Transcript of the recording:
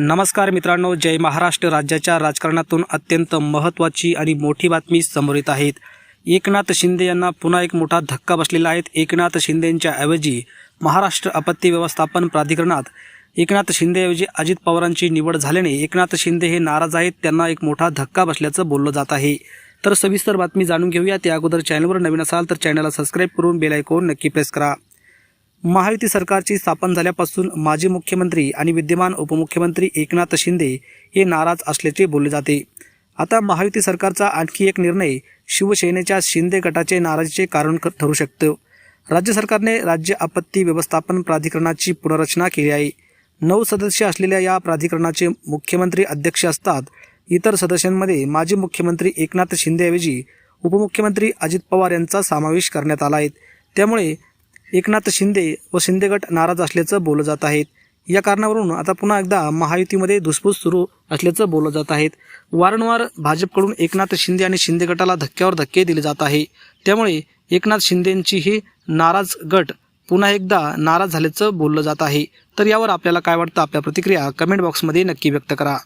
नमस्कार मित्रांनो जय महाराष्ट्र. राज्याच्या राजकारणातून अत्यंत महत्त्वाची आणि मोठी बातमी समोर येत आहेत. एकनाथ शिंदे यांना पुन्हा एक मोठा धक्का बसलेला आहे. एकनाथ शिंदेंच्या ऐवजी महाराष्ट्र आपत्ती व्यवस्थापन प्राधिकरणात एकनाथ शिंदेऐवजी अजित पवारांची निवड झाल्याने एकनाथ शिंदे हे नाराज आहेत. त्यांना एक मोठा धक्का बसल्याचं बोललं जात आहे. तर सविस्तर बातमी जाणून घेऊया. त्या अगोदर चॅनलवर नवीन असाल तर चॅनलला सबस्क्राईब करून बेल आयकॉन नक्की प्रेस करा. महायुती सरकारची स्थापन झाल्यापासून माजी मुख्यमंत्री आणि विद्यमान उपमुख्यमंत्री एकनाथ शिंदे हे नाराज असल्याचे बोलले जाते. आता महायुती सरकारचा आणखी एक निर्णय शिवसेनेच्या शिंदे गटाचे नाराजीचे कारण ठरू शकतं. राज्य सरकारने राज्य आपत्ती व्यवस्थापन प्राधिकरणाची पुनर्रचना केली आहे. नऊ सदस्य असलेल्या या प्राधिकरणाचे मुख्यमंत्री अध्यक्ष असतात. इतर सदस्यांमध्ये माजी मुख्यमंत्री एकनाथ शिंदेऐवजी उपमुख्यमंत्री अजित पवार यांचा समावेश करण्यात आला आहे. त्यामुळे एकनाथ शिंदे व शिंदे गट नाराज असल्याचं बोललं जात आहेत. या कारणावरून आता पुन्हा एकदा महायुतीमध्ये धुसफूस सुरू असल्याचं बोललं जात आहेत. वारंवार भाजपकडून एकनाथ शिंदे आणि शिंदे गटाला धक्क्यावर धक्के दिले जात आहे. त्यामुळे एकनाथ शिंदेंची ही नाराज गट पुन्हा एकदा नाराज झाल्याचं बोललं जात आहे. तर यावर आपल्याला काय वाटतं? आपल्या प्रतिक्रिया कमेंट बॉक्समध्ये नक्की व्यक्त करा.